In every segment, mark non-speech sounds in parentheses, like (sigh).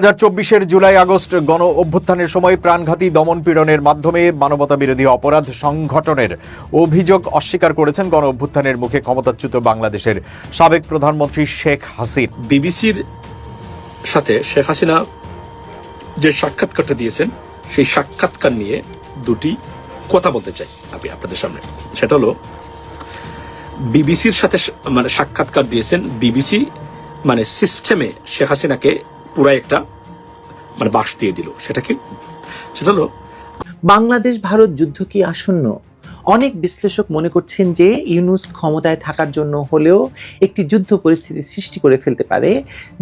হাজার চব্বিশের July August গণ অভ্যুত্থানের সময় প্রাণঘাতী দমন পীড়নের মাধ্যমে মানবতা বিরোধী অপরাধ সংগঠনের অভিযোগ অস্বীকার করেছেন গণ অভ্যুত্থানের মুখে ক্ষমতাচ্যুত বাংলাদেশের সাবেক প্রধানমন্ত্রী শেখ হাসিন। বিবিসির সাথে শেখ হাসিনা যে সাক্ষাৎকারটা দিয়েছেন, সেই সাক্ষাৎকার নিয়ে দুটি কথা বলতে চাই আমি আপনাদের সামনে। সেটা হলো, বিবিসির সাথে মানে সাক্ষাৎকার দিয়েছেন বিবিসি মানে সিস্টেমে শেখ হাসিনাকে পুরাই একটা মানে বাস দিয়ে দিল। সেটা কি? সেটা হলো, বাংলাদেশ ভারত যুদ্ধ কি আসন্ন? অনেক বিশ্লেষক মনে করছেন যে ইউনুস ক্ষমতায় থাকার জন্য হলেও একটি যুদ্ধ পরিস্থিতি সৃষ্টি করে ফেলতে পারে।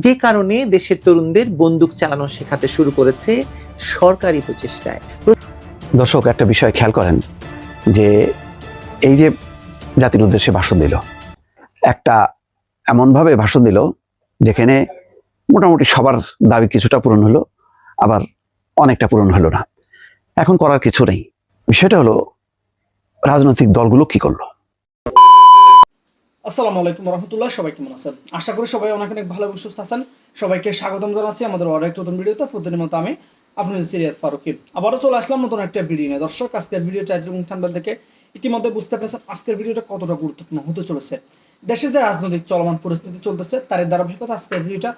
যে কারণে দেশের তরুণদের বন্দুক চালানো শেখাতে শুরু করেছে সরকারি প্রচেষ্টায়। দর্শক, একটা বিষয় খেয়াল করেন যে এই যে জাতির উদ্দেশ্যে ভাষণ দিল, একটা এমনভাবে ভাষণ দিল যেখানে মোটামুটি সবার দাবি কিছুটা পূরণ হলো, আবার অনেকটা পূরণ হলো না। এখন করার কিছু নেই। বিষয়টা হলো, রাজনৈতিক দলগুলো কি করল? আসসালামু আলাইকুম রহমতুল্লাহ, সবাই কেমন আছেন? আশা করি সবাই অনেক অনেক ভালো সুস্থ আছেন। সবাইকে স্বাগতম জানাচ্ছি আমাদের অনেক নতুন ভিডিওতে। প্রতিদিনের মতো আমি আপনাদের সিরিয়াস ফারুকি। আবারও চলে আসলাম নতুন একটা ভিডিও নিয়ে। দর্শক, আজকের ভিডিও টাইটেল এবং থাম্বনেল দেখে ইতিমধ্যে বুঝতে পেরেছেন আজকের ভিডিওটা কতটা গুরুত্বপূর্ণ হতে চলেছে। দেশে যে রাজনৈতিক চলমান পরিস্থিতি চলতেছে তার ধারাবাহিকতা আজকের ভিডিওটা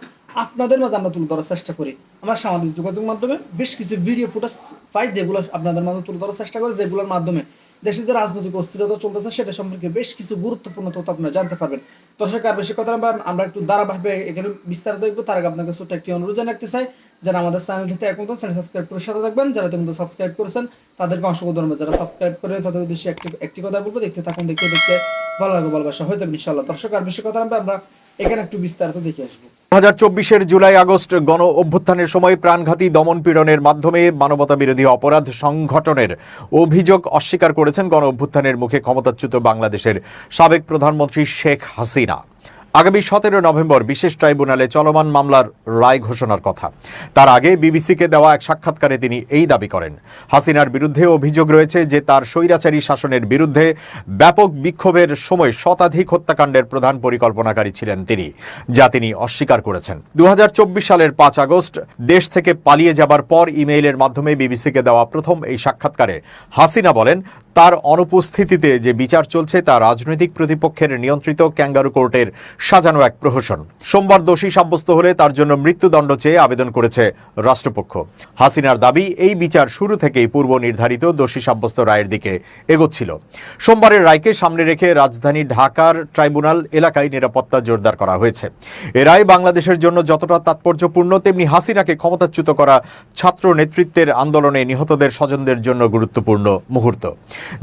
আপনাদের মাঝে আমরা তুলে ধরার চেষ্টা করি। আমরা সামাজিক যোগাযোগ মাধ্যমে বেশ কিছু ভিডিও ফুটেজ পাই যেগুলো আপনাদের মাঝে তুলে ধরার চেষ্টা করি, যেগুলোর মাধ্যমে দেশে যে রাজনৈতিক অস্থিরতা চলতেছে, সেটা সম্পর্কে বেশ কিছু গুরুত্বপূর্ণ তথ্য আপনারা জানতে পারবেন। দর্শক, আর বেশি কথা আমরা একটু ধারাবাহিকভাবে এখানে বিস্তারিত দেখব। তার আগে আপনাকে ছোট্ট একটি অনুরোধ জানিয়ে রাখতে চাই, যারা আমাদের চ্যানেলটিতে এখন চ্যানেল সাবস্ক্রাইব করে সাথে থাকবেন। যারা ইতিমধ্যে সাবস্ক্রাইব করেছেন, তাদেরকে ধন্যবাদ। যারা সাবস্ক্রাইব করে তাদের উদ্দেশ্যে একটি একটি কথা বলব, দেখতে থাকুন, দেখতে দেখতে ভালো লাগবে, ভালোবাসা ইনশাল্লাহ দর্শক, আর কথা আমরা এখানে একটু বিস্তারিত দেখে আসব। হাজার চব্বিশের জুলাই আগস্ট গণ অভ্যুত্থানের সময় প্রাণঘাতী দমন পীড়নের মাধ্যমে মানবতা বিরোধী অপরাধ সংগঠনের অভিযোগ অস্বীকার করেছেন গণ অভ্যুত্থানের মুখে ক্ষমতাচ্যুত বাংলাদেশের সাবেক প্রধানমন্ত্রী শেখ হাসিনা। আগামী সতেরো নভেম্বর বিশেষ ট্রাইব্যুনালে চলমান মামলার রায় ঘোষণার কথা। তার আগে বিবিসিকে দেওয়া এক সাক্ষাৎকারে তিনি এই দাবি করেন। হাসিনার বিরুদ্ধে অভিযোগ রয়েছে যে তার স্বৈরাচারী শাসনের বিরুদ্ধে ব্যাপক বিক্ষোভের সময় শতাধিক হত্যাকাণ্ডের প্রধান পরিকল্পনাকারী ছিলেন তিনি, যা তিনি অস্বীকার করেছেন। দু হাজার চব্বিশ সালের পাঁচ আগস্ট, দেশ থেকে পালিয়ে যাবার পর ইমেইলের মাধ্যমে বিবিসিকে দেওয়া প্রথম এই সাক্ষাৎকারে হাসিনা বলেন তার অনুপস্থিতিতে যে বিচার চলছে তা রাজনৈতিক প্রতিপক্ষের নিয়ন্ত্রিত ক্যাঙ্গারু কোর্টের সাজানো এক প্রহসন। সোমবার দোষী সাব্যস্ত হলে তার জন্য মৃত্যুদণ্ড চেয়ে আবেদন করেছে রাষ্ট্রপক্ষ। হাসিনার দাবি, এই বিচার শুরু থেকেই পূর্ব নির্ধারিত দোষী সাব্যস্ত রায়ের দিকে এগোচ্ছিল। সোমবারের রায়কে সামনে রেখে রাজধানী ঢাকার ট্রাইব্যুনাল এলাকায় নিরাপত্তা জোরদার করা হয়েছে। এ রায় বাংলাদেশের জন্য যতটা তাৎপর্যপূর্ণ, তেমনি হাসিনাকে ক্ষমতাচ্যুত করা ছাত্র নেতৃত্বের আন্দোলনে নিহতদের স্বজনদের জন্য গুরুত্বপূর্ণ মুহূর্ত।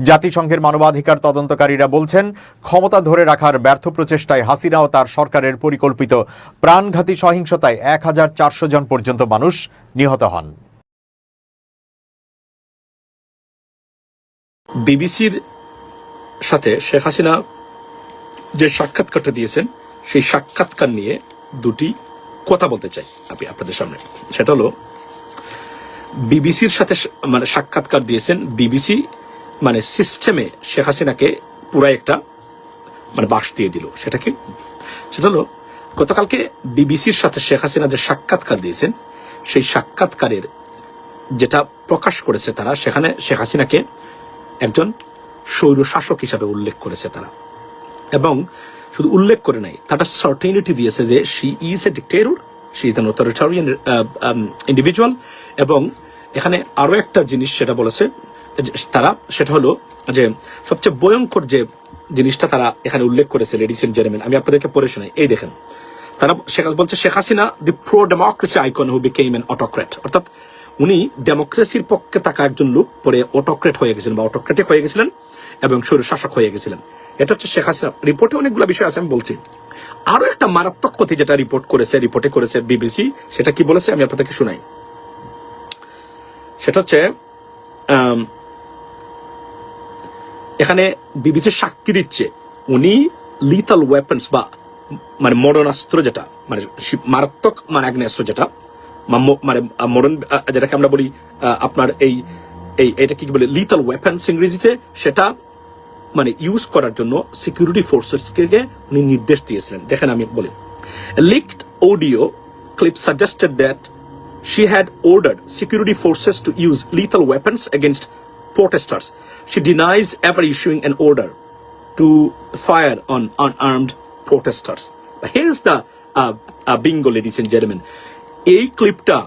জাতিসংঘের মানবাধিকার তদন্তকারীরা বলছেন, ক্ষমতা ধরে রাখার ব্যর্থ প্রচেষ্টায় হাসিনা ও তার সরকারের পরিকল্পিত প্রাণঘাতী সহিংসতায় এক হাজার চারশো জন পর্যন্ত মানুষ নিহত হন। বিবিসির সাথে শেখ হাসিনা যে সাক্ষাৎকারটা দিয়েছেন, সেই সাক্ষাৎকার নিয়ে দুটি কথা বলতে চাই আমি আপনাদের সামনে। সেটা হলো, বিবিসির সাথে মানে সাক্ষাৎকার দিয়েছেন বিবিসি মানে সিস্টেমে শেখ হাসিনাকে পুরাই একটা মানে বাস দিয়ে দিল। সেটা কি? সেটা হলো, গতকালকে বিবিসির সাথে শেখ হাসিনা যে সাক্ষাৎকার দিয়েছেন, সেই সাক্ষাৎকারের যেটা প্রকাশ করেছে তারা, সেখানে শেখ হাসিনাকে একজন স্বৈর শাসক হিসাবে উল্লেখ করেছে তারা। এবং শুধু উল্লেখ করে নাই, তারা সার্টেনিটি দিয়েছে যে she is a dictator she is an authoritarian individual এবং এখানে আরও একটা জিনিস সেটা বলেছে তারা, সেটা হলো যে সবচেয়ে ভয়ঙ্কর যে জিনিসটা তারা এখানে উল্লেখ করেছে লেডিস এন্ড জেন্টলম্যান আমি আপনাদেরকে পড়ে শোনাই। এই দেখেন, তারা শেখ বলছে, Sheikh Hasina the pro democracy icon who became an autocrat অর্থাৎ উনি ডেমোক্রেসির পক্ষে থাকা একজন লোক, পরে অটোক্রেট হয়ে গেছিলেন বা অটোক্রেটিক হয়ে গেছিলেন এবং স্বৈর শাসক হয়ে গেছিলেন। এটা হচ্ছে শেখ হাসিনা। রিপোর্টে অনেকগুলো বিষয় আছে, আমি বলছি। আরও একটা মারাত্মক কথা যেটা রিপোর্ট করেছে রিপোর্টে করেছে বিবিসি সেটা কি বলেছে, আমি আপনাদেরকে শুনাই। সেটা হচ্ছে এখানে বিবিসি সাক্ষী দিচ্ছে। উনি লিথাল ওয়েপন্স বা মানে মরণাস্ত্র যেটা মানে মারাত্মক মানে আগ্নেয়াস্ত্র যেটা মানে মরণ যেটাকে আমরা বলি আপনার এই এই এটা কি বলে লিথাল ওয়েপন্স ইংরেজিতে, সেটা মানে ইউজ করার জন্য সিকিউরিটি ফোর্সেসকে উনি নির্দেশ দিয়েছিলেন। দেখেন আমি বলি leaked audio clip suggested that she had ordered security forces to use lethal weapons against protesters. She denies ever issuing an order to fire on unarmed protesters. Here's the uh, uh, bingo, ladies and gentlemen. এই ক্লিপটা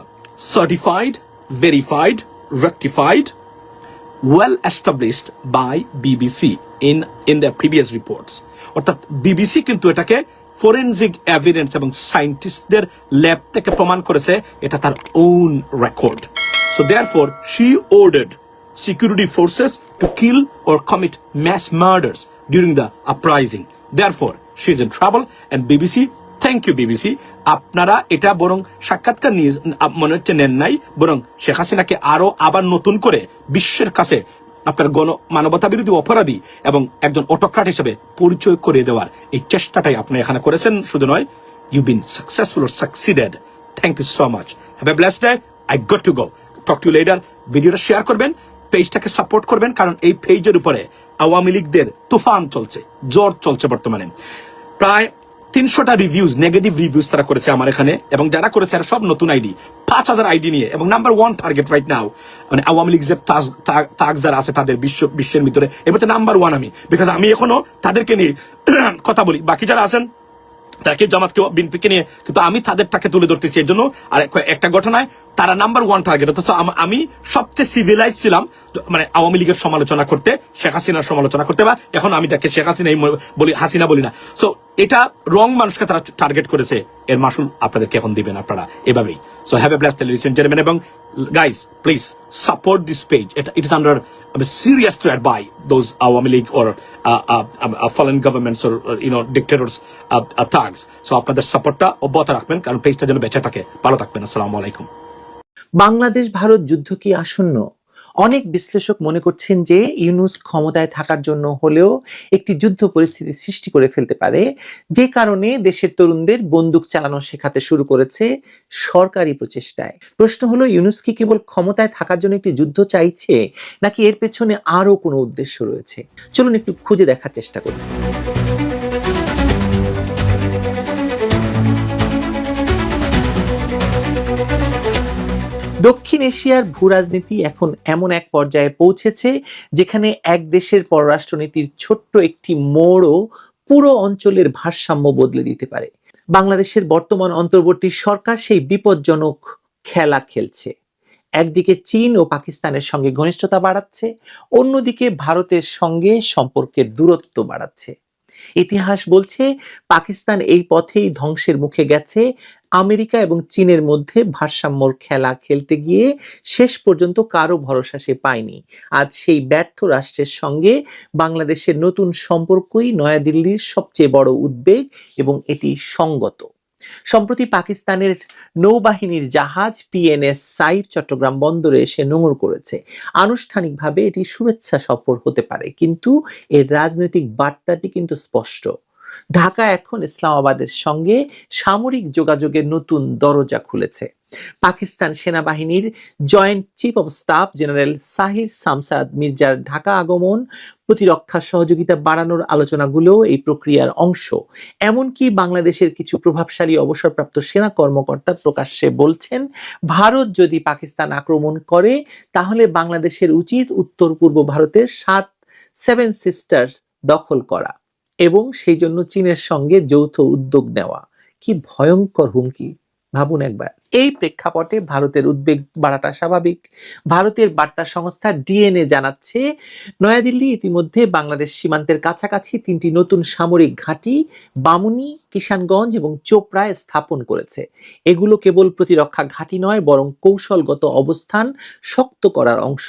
certified verified rectified well established by BBC in in their previous reports অর্থাৎ BBC কিন্তু এটাকে ফরেনজিক evidence এবং সায়েন্টিস্টদের lab থেকে প্রমাণ করেছে এটা তার own record so therefore she ordered security forces to kill or commit mass murders during the uprising. Therefore, she is in trouble. And BBC thank you BBC আপনারা এটা বরং সাক্ষাৎকার নিয়ে মনে হচ্ছে নেন নাই বরং শেখ হাসিনাকে আরও আবার নতুন করে বিশ্বের কাছে আপনার গণ মানবতা বিরোধী অপরাধী এবং একজন অটোক্রাট হিসেবে পরিচয় করে দেওয়ার এই চেষ্টাটাই আপনি এখানে করেছেন। শুধু নয় you been successful or succeeded thank you so much have a blessed day I got to go talk to later ভিডিওটা শেয়ার করবেন। পেজটাকে সাপোর্ট করবেন, কারণ এই পেজের উপরে আওয়ামী লীগদের তুফান চলছে, জ্বর চলছে বর্তমানে। প্রায় তিনশোটা রিভিউজ নেগেটিভ রিভিউজ তারা করেছে আমার এখানে, এবং যারা করেছে আর সব নতুন আইডি পাঁচ হাজার আইডি নিয়ে, এবং number one target right now মানে আওয়ামী লীগ যে তাক যারা আছে তাদের বিশ্ব, বিশ্বের ভিতরে এবার নাম্বার ওয়ান আমি বিকজ আমি এখনও তাদেরকে নিয়ে (clears throat) কথা বলি। বাকি যারা আছেন তারা কেউ জামাত কেউ বিনপিকে নিয়ে কিন্তু আমি তাদেরটাকে তুলে ধরতেছি এর জন্য আর একটা ঘটনায় তারা নাম্বার ওয়ান টার্গেট অথচ আমি সবচেয়ে সিভিলাইজ ছিলাম মানে আওয়ামী লীগের সমালোচনা করতে, শেখ হাসিনার সমালোচনা করতে, বা এখন আমি তাকে শেখ হাসিনা বলি হাসিনা বলি না। সো এটা রং মানুষকে তারা টার্গেট করেছে। এর মাসুল আপনাদেরকে এখন দিবেন আপনারা, এভাবেই। So have a blast television gentleman এবং guys please support this page এটা it is under serious threat by those Awami League or foreign governments or you know dictators thugs so আপনাদের সাপোর্টটা অব্যাহত রাখবেন, কারণ পেজটা যেন বেঁচে থাকে। ভালো থাকবেন। আসসালামু আলাইকুম। বাংলাদেশ ভারত যুদ্ধ কি আসন্ন? অনেক বিশ্লেষক মনে করছেন যে ইউনুস ক্ষমতায় থাকার জন্য হলেও একটি যুদ্ধ পরিস্থিতি সৃষ্টি করে ফেলতে পারে। যে কারণে দেশের তরুণদের বন্দুক চালানো শেখাতে শুরু করেছে সরকারি প্রচেষ্টায়। প্রশ্ন হলো, ইউনুস কি কেবল ক্ষমতায় থাকার জন্য একটি যুদ্ধ চাইছে, নাকি এর পেছনে আরও কোনো উদ্দেশ্য রয়েছে? চলুন একটু খুঁজে দেখার চেষ্টা করি। দক্ষিণ এশিয়ার ভূরাজনীতি এখন এমন এক পর্যায়ে পৌঁছেছে যেখানে এক দেশের পররাষ্ট্রনীতির ছোট্ট একটি মোড়ও পুরো অঞ্চলের ভারসাম্য বদলে দিতে পারে। বাংলাদেশের বর্তমান অন্তর্বর্তী সরকার সেই বিপজ্জনক খেলা খেলছে। একদিকে চীন ও পাকিস্তানের সঙ্গে ঘনিষ্ঠতা বাড়াচ্ছে, অন্যদিকে ভারতের সঙ্গে সম্পর্কের দূরত্ব বাড়াচ্ছে। ইতিহাস বলছে, পাকিস্তান এই পথেই ধ্বংসের মুখে গেছে আমেরিকা এবং চীনের মধ্যে ভারসাম্যর খেলা খেলতে গিয়ে শেষ পর্যন্ত কারও ভরসা সে পায়নি। আজ সেই ব্যর্থ রাষ্ট্রের সঙ্গে বাংলাদেশের নতুন সম্পর্কই নয়াদিল্লির সবচেয়ে বড় উদ্বেগ এবং এটি সঙ্গত। সম্প্রতি পাকিস্তানের নৌবাহিনীর জাহাজ পিএনএস সাইড চট্টগ্রাম বন্দরে এসে নোঙর করেছে। আনুষ্ঠানিকভাবে এটি শুভেচ্ছা সফর হতে পারে, কিন্তু এর রাজনৈতিক বার্তাটি কিন্তু স্পষ্ট। ঢাকা এখন ইসলামাবাদের সঙ্গে সামরিক যোগাযোগের নতুন দরজা খুলেছে। পাকিস্তান সেনাবাহিনীর joint chief of staff general Sahir Shamshad মির্জার ঢাকা আগমন, প্রতিরক্ষা সহযোগিতা বাড়ানোর আলোচনাগুলো এই প্রক্রিয়ার অংশ। এমনকি বাংলাদেশের কিছু প্রভাবশালী অবসরপ্রাপ্ত সেনা কর্মকর্তা প্রকাশ্যে বলছেন, ভারত যদি পাকিস্তান আক্রমণ করে, তাহলে বাংলাদেশের উচিত উত্তর পূর্ব ভারতের সাত, সেভেন সিস্টার দখল করা। এবং সেই জন্য চীনের সঙ্গে যৌথ উদ্যোগ নেওয়া। কি ভয়ঙ্কর হুমকি। ভাবুন একবার। এই প্রেক্ষাপটে ভারতের উদ্বেগ বাড়াটা স্বাভাবিক। ভারতের বার্তা সংস্থা ডিএনএ জানাচ্ছে, নয়াদিল্লি ইতিমধ্যে বাংলাদেশ সীমান্তের কাছাকাছি তিনটি নতুন সামরিক ঘাঁটি বামুনি, কিষানগঞ্জ এবং চোপড়ায় স্থাপন করেছে। এগুলো কেবল প্রতিরক্ষা ঘাঁটি নয়, বরং কৌশলগত অবস্থান শক্ত করার অংশ।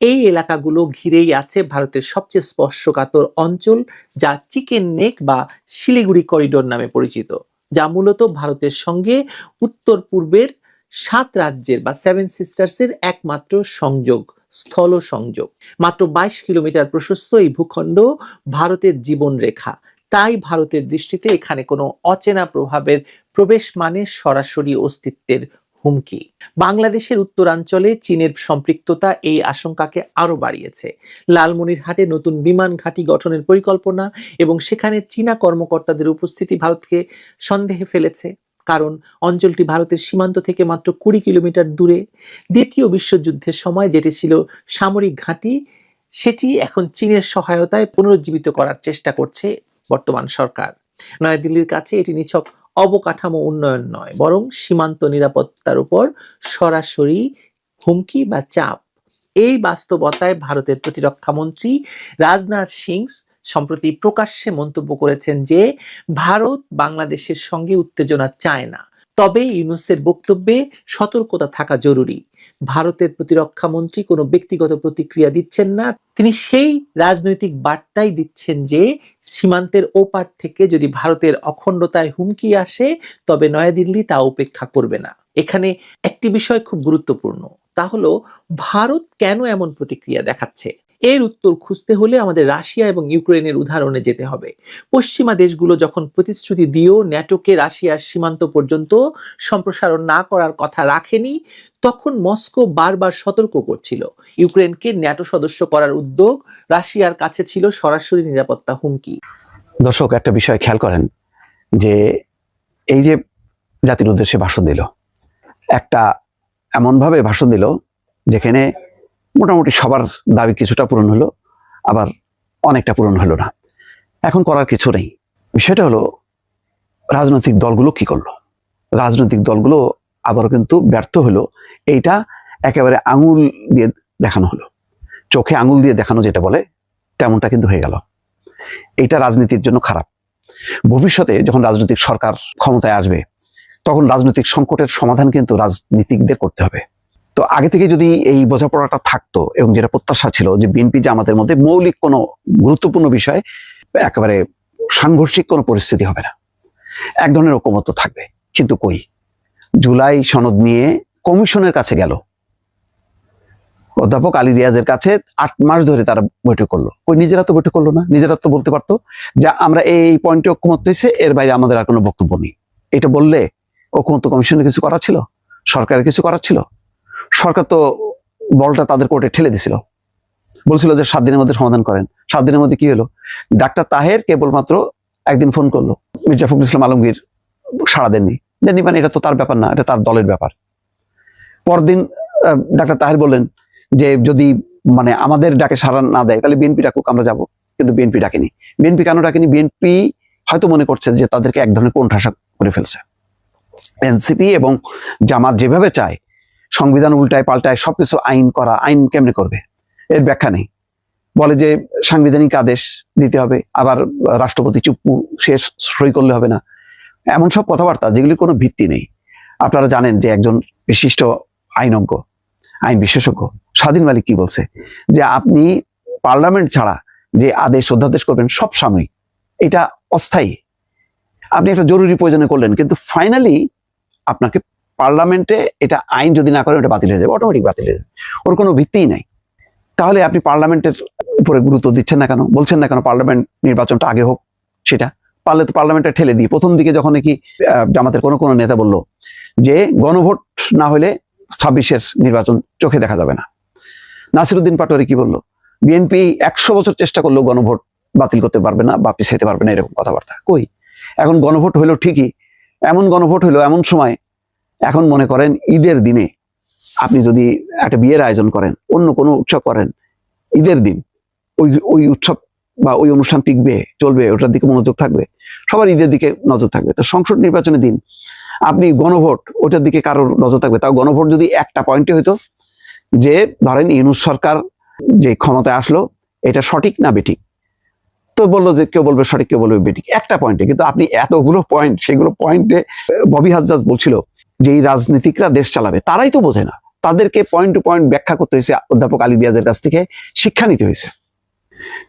এই এলাকাগুলো ঘিরেই আছে ভারতের সবচেয়ে স্পর্শকাতর অঞ্চল, যা চিকেন নেক বা শিলিগুড়ি করিডোর নামে পরিচিত। যা মূলত ভারতের সঙ্গে উত্তর পূর্বের সাত রাজ্যের বা সেভেন সিস্টার্সের একমাত্র সংযোগ, স্থল সংযোগ। মাত্র বাইশ কিলোমিটার প্রশস্ত এই ভূখণ্ড ভারতের জীবন রেখা। তাই ভারতের দৃষ্টিতে এখানে কোনো অচেনা প্রভাবের প্রবেশ মানে সরাসরি অস্তিত্বের হুমকি। বাংলাদেশের উত্তরাঞ্চলে চীনের সম্পৃক্ততা এই আশঙ্কাকে আরও বাড়িয়েছে। লালমনিরহাটে নতুন বিমান ঘাঁটি গঠনের পরিকল্পনা এবং সেখানে চীনা কর্মকর্তাদের উপস্থিতি ভারতকে সন্দেহে ফেলেছে। কারণ অঞ্চলটি ভারতের সীমান্ত থেকে মাত্র কুড়ি কিলোমিটার দূরে। দ্বিতীয় বিশ্বযুদ্ধের সময় যেটি ছিল সামরিক ঘাঁটি, সেটি এখন চীনের সহায়তায় পুনরুজ্জীবিত করার চেষ্টা করছে বর্তমান সরকার। নয়াদিল্লির কাছে এটি নিছক অবকাঠামো উন্নয়ন নয়, বরং সীমান্ত নিরাপত্তার উপর সরাসরি হুমকি বা চাপ। এই বাস্তবতায় ভারতের প্রতিরক্ষা মন্ত্রী রাজনাথ সিং সম্প্রতি প্রকাশ্যে মন্তব্য করেছেন যে, ভারত বাংলাদেশের সঙ্গে উত্তেজনা চায় না। তবে ইউনুসের বক্তব্যে সতর্কতা থাকা জরুরি। ভারতের প্রতিরক্ষা মন্ত্রী কোনো ব্যক্তিগত প্রতিক্রিয়া দিচ্ছেন না। তিনি সেই রাজনৈতিক বার্তাই দিচ্ছেন যে, সীমান্তের ওপার থেকে যদি ভারতের অখণ্ডতায় হুমকি আসে, তবে নয়াদিল্লি তা উপেক্ষা করবে না। এখানে একটি বিষয় খুব গুরুত্বপূর্ণ। তা হলো, ভারত কেন এমন প্রতিক্রিয়া দেখাচ্ছে? এর উত্তর খুঁজতে হলে আমাদের রাশিয়া এবং ইউক্রেনের উদাহরণে যেতে হবে। পশ্চিমা দেশগুলো যখন প্রতিশ্রুতি দিয়েও ন্যাটোকে রাশিয়ার সীমান্ত পর্যন্ত সম্প্রসারণ না করার কথা রাখেনি, তখন মস্কো বারবার সতর্ক করছিল। ইউক্রেনকে ন্যাটো সদস্য করার উদ্যোগ রাশিয়ার কাছে ছিল সরাসরি নিরাপত্তা হুমকি। দর্শক, একটা বিষয় খেয়াল করেন যে এই যে জাতির উদ্দেশ্যে ভাষণ দিল, একটা এমনভাবে ভাষণ দিল যেখানে মোটামুটি সবার দাবি কিছুটা পূরণ হলো, আবার অনেকটা পূরণ হলো না। এখন করার কিছু নেই। বিষয়টা হলো, রাজনৈতিক দলগুলো কি করল? রাজনৈতিক দলগুলো আবারও কিন্তু ব্যর্থ হলো, এইটা একেবারে আঙুল দিয়ে দেখানো হলো। চোখে আঙুল দিয়ে দেখানো যেটা বলে, তেমনটা কিন্তু হয়ে গেল। এইটা রাজনীতির জন্য খারাপ। ভবিষ্যতে যখন রাজনৈতিক সরকার ক্ষমতায় আসবে, তখন রাজনৈতিক সংকটের সমাধান কিন্তু রাজনীতিকদের করতে হবে। তো আগে থেকে যদি এই বোঝাপড়াটা থাকতো এবং যেটা প্রত্যাশা ছিল যে বিএনপি যে আমাদের মধ্যে মৌলিক কোনো গুরুত্বপূর্ণ বিষয়, একেবারে সাংঘর্ষিক কোনো পরিস্থিতি হবে না। এক ধরনের ঐক্যমত্য থাকবে। কিন্তু কই? জুলাই সনদ নিয়ে কমিশনের কাছে গেল। অধ্যাপক আলী রিয়াজের কাছে আট মাস ধরে তারা বৈঠক করল। ওই নিজেরা তো বৈঠক করল না? নিজেরা তো বলতে পারতো যে আমরা এই পয়েন্টে ঐক্যমত হয়েছে, এর বাইরে আমাদের আর কোনো বক্তব্য নেই। এটা বললে ঐক্যমত্য কমিশনের কিছু করা ছিল? সরকারের কিছু করার ছিল? সরকার তো বলটা তাদের কোর্টে ঠেলে দিছিল। বলছিল যে সাত দিনের মধ্যে সমাধান করেন। সাত দিনের মধ্যে কি হলো? ডাক্তার তাহের কেবলমাত্র একদিন ফোন করল। মির্জা ফখরুল ইসলাম আলমগীর সাড়া দেননি। দেননি মানে এটা তো তার ব্যাপার না, এটা তার দলের ব্যাপার। পরদিন ডাক্তার তাহের বললেন যে যদি মানে আমাদের ডাকে সাড়া না দেয়, তাহলে বিএনপি ডাকুক, আমরা যাব। কিন্তু বিএনপি ডাকেনি। বিএনপি কেন ডাকেনি? বিএনপি হয়তো মনে করছে যে তাদেরকে এক ধরনের কোণঠাসা করে ফেলছে। এনসিপি এবং জামাত যেভাবে চায় সংবিধান উল্টায় পাল্টায় সবকিছু আইন করা, আইন কেমনে করবে? এর ব্যাখ্যা নেই। বলে যে সাংবিধানিক আদেশ দিতে হবে, আবার রাষ্ট্রপতি চুপ্পু সে সই করলে হবে না। এমন সব কথাবার্তা যেগুলি কোনো ভিত্তি নেই। আপনারা জানেন যে একজন বিশিষ্ট আইনজ্ঞ আইন বিশেষজ্ঞ, স্বাধীন মালিক কি বলছে? যে আপনি পার্লামেন্ট ছাড়া যে আদেশ অধ্যাদেশ করবেন সব সাময়িক, এটা অস্থায়ী। আপনি একটা জরুরি প্রয়োজনে করলেন, কিন্তু ফাইনালি আপনাকে পার্লামেন্টে এটা আইন যদি না করেন এটা বাতিল হয়ে যাবে অটোমেটিক বাতিল হয়ে যাবে। ওর কোনো ভিত্তিই নাই। তাহলে আপনি পার্লামেন্টের উপরে গুরুত্ব দিচ্ছেন না কেন? বলছেন না কেন পার্লামেন্ট নির্বাচনটা আগে হোক সেটা? পারলে তো পার্লামেন্টে ঠেলে দিই। প্রথম দিকে যখন আহ, জামাতের কোনো কোনো নেতা বলল যে গণভোট না হলে ছাব্বিশের নির্বাচন চোখে দেখা যাবে না। নাসিরুদ্দিন পাটোয়ারি কি বলল? বিএনপি একশো বছর চেষ্টা করলেও গণভোট বাতিল করতে পারবে না বা পিছাইতে পারবে না এরকম কথাবার্তা। কই? এখন গণভোট হইল ঠিকই। এমন গণভোট হইল এমন সময় এখন মনে করেন ঈদের দিনে আপনি যদি একটা বিয়ের আয়োজন করেন, অন্য কোনো উৎসব করেন, ঈদের দিন ওই ওই উৎসব বা ওই অনুষ্ঠান টিকবে, চলবে, ওটার দিকে মনোযোগ থাকবে, সবার ঈদের দিকে নজর থাকবে। তো সংসদ নির্বাচনের দিন আপনি গণভোট, ওটার দিকে কারোর নজর থাকবে। তাও গণভোট যদি একটা পয়েন্টে হইতো যে, ধরেন ইউনুস সরকার যে ক্ষমতায় আসলো, এটা সঠিক না বেঠিক? তো বলল যে কেউ বলবে, সঠিক কেউ বলবে, বেঠিক। একটা পয়েন্টে কিন্তু আপনি এতগুলো পয়েন্ট সেগুলো পয়েন্টে ববি হাজরাজ বলছিল যে এই রাজনীতিকরা দেশ চালাবে, তারাই তো বোঝে না। তাদেরকে পয়েন্ট টু পয়েন্ট ব্যাখ্যা করতে হয়েছে অধ্যাপক আলী দিয়াজের কাছ থেকে, শিক্ষা নিতে হয়েছে।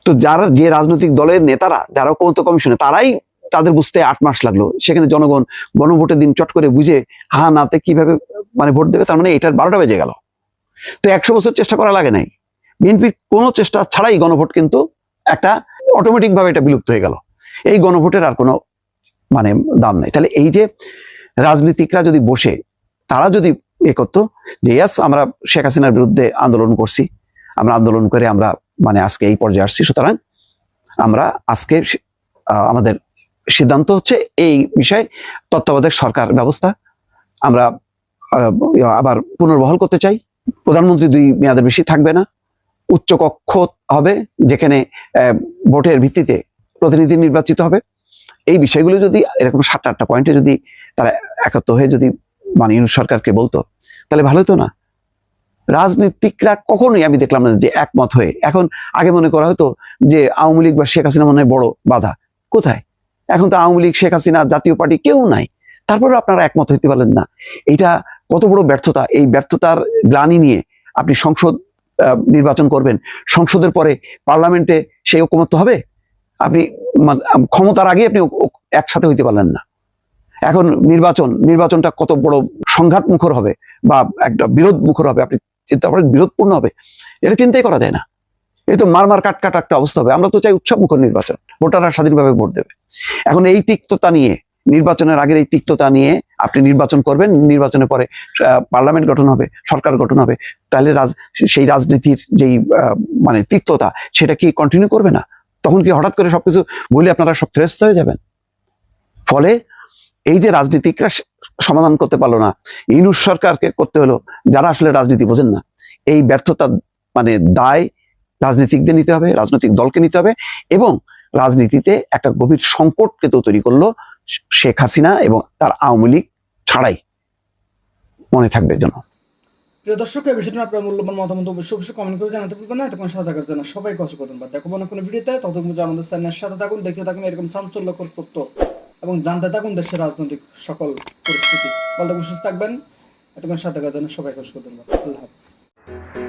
তো যারা, যে রাজনৈতিক দলের নেতারা, যারা ঐক্যমত্য কমিশনে, তারাই তাদের বুঝতে আট মাস লাগল। সেখানে জনগণ গণভোটের দিন চট করে বুঝে, হা নাতে কীভাবে মানে ভোট দেবে, তার মানে এটার বারোটা বেজে গেল। তো একশো বছর চেষ্টা করা লাগে নাই। বিএনপির কোনো চেষ্টা ছাড়াই গণভোট কিন্তু একটা অটোমেটিক ভাবে এটা বিলুপ্ত হয়ে গেল। এই গণভোটের আর কোনো মানে দাম নেই। তাহলে এই যে রাজনীতিকরা যদি বসে, তারা যদি এ করতো যে, ইয়াস, আমরা শেখ হাসিনার বিরুদ্ধে আন্দোলন করছি। আমরা আন্দোলন করে আমরা মানে আজকে এই পর্যায়ে আসছি। সুতরাং আমরা আজকে আমাদের সিদ্ধান্ত হচ্ছে এই বিষয়ে তত্ত্বাবধায়ক সরকার ব্যবস্থা। আমরা আবার পুনর্বহাল করতে চাই। প্রধানমন্ত্রী দুই মেয়াদের বেশি থাকবে না। উচ্চ কক্ষ হবে, যেখানে ভোটের ভিত্তিতে প্রতিনিধি নির্বাচিত হবে। এই বিষয়গুলো যদি এরকম সাতটা আটটা পয়েন্টে যদি তারা একাত্ম হয়ে যদি মানে সরকারকে বলতো, তাহলে ভালো হতো না। রাজনীতিকরা কখনোই আমি দেখলাম না যে একমত হয়ে। এখন আগে মনে করা হতো যে আওয়ামী লীগ বা শেখ হাসিনা মনে বড় বাধা। কোথায়? এখন তো আওয়ামী লীগ, শেখ হাসিনা, জাতীয় পার্টি কেউ নাই। তারপরে আপনারা একমত হইতে পারলেন না। এটা কত বড় ব্যর্থতা। এই ব্যর্থতার গ্লানি নিয়ে আপনি সংসদ নির্বাচন করবেন। সংসদের পরে পার্লামেন্টে সেই ঐকমত্য হবে? আপনি ক্ষমতার আগে আপনি একসাথে হইতে পারলেন না। এখন নির্বাচন, নির্বাচনটা কত বড় সংঘাত মুখর হবে বা একটা বিরোধ মুখর হবে, আপনি চিন্তা করেন বিরোধপূর্ণ হবে? এটা চিন্তাই করা যায় না। এই তো মারমার মার কাট কাট একটা অবস্থা হবে। আমরা তো চাই উৎসব মুখর নির্বাচন। ভোটাররা স্বাধীনভাবে ভোট দেবে। এখন এই তিক্ততা নিয়ে নির্বাচনের আগের এই তিক্ততা নিয়ে আপনি নির্বাচন করবেন, নির্বাচনের পরে পার্লামেন্ট গঠন হবে, সরকার গঠন হবে, তাহলে রাজ, সেই রাজনীতির যেই মানে তিক্ততা, সেটা কি কন্টিনিউ করবে না? তখন কি হঠাৎ করে সবকিছু বলে আপনারা সব ফ্রেশ হয়ে যাবেন? ফলে এই যে রাজনীতিকরা সমাধান করতে পারল না, ইনুস সরকারকে করতে হলো, যারা আসলে রাজনীতি বোঝেন না, এই ব্যর্থতা মানে দায় রাজনীতিকদের নিতে হবে, রাজনৈতিক দলকে নিতে হবে, এবং রাজনীতিতে একটা গভীর সংকটকে তো তৈরি করল শেখ হাসিনা এবং তার আওয়ামী লীগ ছাড়াই মনে থাকবে যেন। প্রিয় দর্শক, এই বিষয়টি আপনার মূল্যবান মতামত অবশ্যই অবশ্যই কমেন্ট করে জানাতে ভুলবেন না। এতক্ষণ সাথে থাকার জন্য সবাইকে অসংখ্য ধন্যবাদ। দেখো অন্য কোনো ভিডিওতে ততক্ষণ পর্যন্ত আমাদের চ্যানেলের সাথে থাকুন, দেখতে থাকুন, এরকম চাঞ্চল্যকর তথ্য এবং জানতে থাকুন দেশের রাজনৈতিক সকল পরিস্থিতি। বলতে সুস্থ থাকবেন। এতক্ষণ সাথে থাকার জন্য সবাইকে অসংখ্য ধন্যবাদ। আল্লাহ হাফিজ।